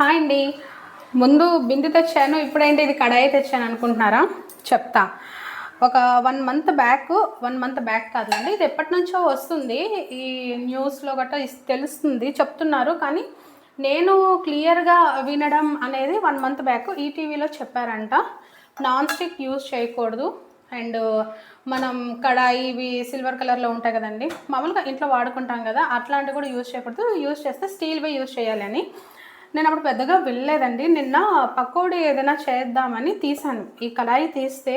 Hi అండి. ముందు బిందు తెచ్చాను ఇప్పుడేంటి ఇది కడాయి తెచ్చాను అనుకుంటున్నారా? చెప్తా. ఒక one month back one month back కాదండి ఇది ఎప్పటి నుంచో వస్తుంది. ఈ న్యూస్లో గట్రా ఇస్- తెలుస్తుంది చెప్తున్నారు కానీ నేను క్లియర్గా వినడం అనేది వన్ మంత్ బ్యాక్ ఈటీవీలో చెప్పారంట. నాన్ స్టిక్ యూజ్ చేయకూడదు. అండ్ మనం కడాయి ఇవి సిల్వర్ కలర్లో ఉంటాయి కదండి మామూలుగా ఇంట్లో వాడుకుంటాం కదా అట్లాంటివి కూడా యూజ్ చేయకూడదు. యూజ్ చేస్తే స్టీల్వే యూజ్ చేయాలి అని. నేను అప్పుడు పెద్దగా వెళ్ళలేదండి నిన్న పకోడీ ఏదైనా చేద్దామని తీసాను. ఈ కళాయి తీస్తే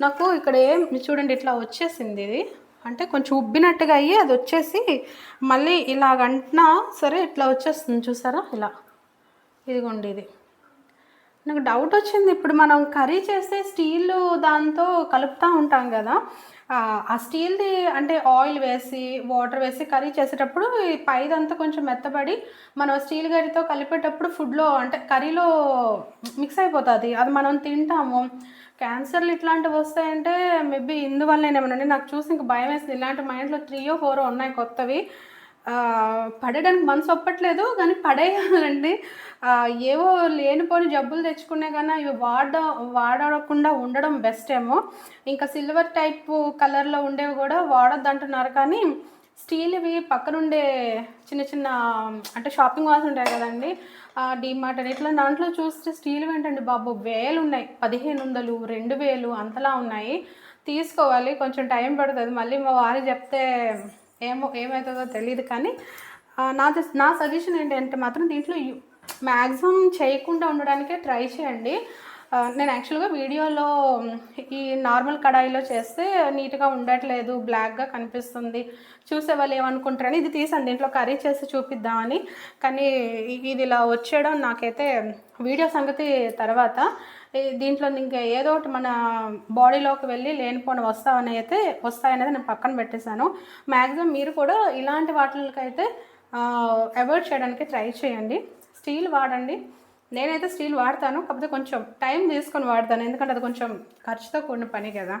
నాకు ఇక్కడ ఏం చూడండి ఇట్లా వచ్చేసింది ఇది. అంటే కొంచెం ఉబ్బినట్టుగా అయ్యి అది వచ్చేసి మళ్ళీ ఇలాగంటున్నా సరే ఇట్లా వచ్చేస్తుంది. చూసారా? ఇలా. ఇదిగోండి ఇది. నాకు డౌట్ వచ్చింది. ఇప్పుడు మనం కర్రీ చేస్తే స్టీల్ దాంతో కలుపుతూ ఉంటాం కదా. ఆ, స్టీల్ది అంటే ఆయిల్ వేసి వాటర్ వేసి కర్రీ చేసేటప్పుడు పైదంతా కొంచెం మెత్తబడి మనం స్టీల్ గరితో కలిపేటప్పుడు ఫుడ్లో అంటే కర్రీలో మిక్స్ అయిపోతుంది. అది మనం తింటాము. క్యాన్సర్లు ఇట్లాంటివి వస్తాయంటే మేబీ ఇందువల్లనేమోనండి నాకు చూసి ఇంక భయం వేసింది. ఇలాంటి మా ఇంట్లో త్రీయో ఫోరో ఉన్నాయి కొత్తవి. పడడానికి పడేయడానికి మనసు ఒప్పట్లేదు కానీ పడేయాలండి. ఏవో లేనిపోని జబ్బులు తెచ్చుకునే కన్నా ఇవి వాడ వాడకుండా ఉండడం బెస్ట్ ఏమో. ఇంకా సిల్వర్ టైప్ కలర్లో ఉండేవి కూడా వాడొద్దు అంటున్నారు కానీ స్టీల్ ఇవి పక్కనుండే చిన్న చిన్న అంటే షాపింగ్ మాల్స్ ఉంటాయి కదండి డిమార్ట్ అని. ఇట్లా దాంట్లో చూస్తే స్టీల్ ఏంటండి బాబు? వేలు ఉన్నాయి. పదిహేను వందలు రెండు వేలు అంతలా ఉన్నాయి. తీసుకోవాలి. కొంచెం టైం పడుతుంది. మళ్ళీ మా వారు చెప్తే ఏమో ఏమవుతుందో తెలియదు కానీ నా నా సజెషన్ ఏంటంటే మాత్రం దీంట్లో మ్యాక్సిమం చేయకుండా ఉండడానికే ట్రై చేయండి. నేను యాక్చువల్గా వీడియోలో ఈ నార్మల్ కడాయిలో చేస్తే నీట్గా ఉండట్లేదు బ్లాక్గా కనిపిస్తుంది చూసే వాళ్ళు ఏమనుకుంటారని ఇది తీసాను. దీంట్లో కర్రీ చేసి చూపిద్దామని కానీ ఇది ఇలా వచ్చేయడం నాకైతే వీడియో సంగతి తర్వాత దీంట్లో ఇంకా ఏదో ఒకటి మన బాడీలోకి వెళ్ళి లేనిపోని వస్తావని అయితే వస్తాయనేది నేను పక్కన పెట్టేశాను. మ్యాక్సిమం మీరు కూడా ఇలాంటి వాటికైతే అవాయిడ్ చేయడానికి ట్రై చేయండి. స్టీల్ వాడండి. నేనైతే స్టీల్ వాడతాను కాకపోతే కొంచెం టైం తీసుకొని వాడతాను ఎందుకంటే అది కొంచెం ఖర్చుతో కూడిన పని కదా.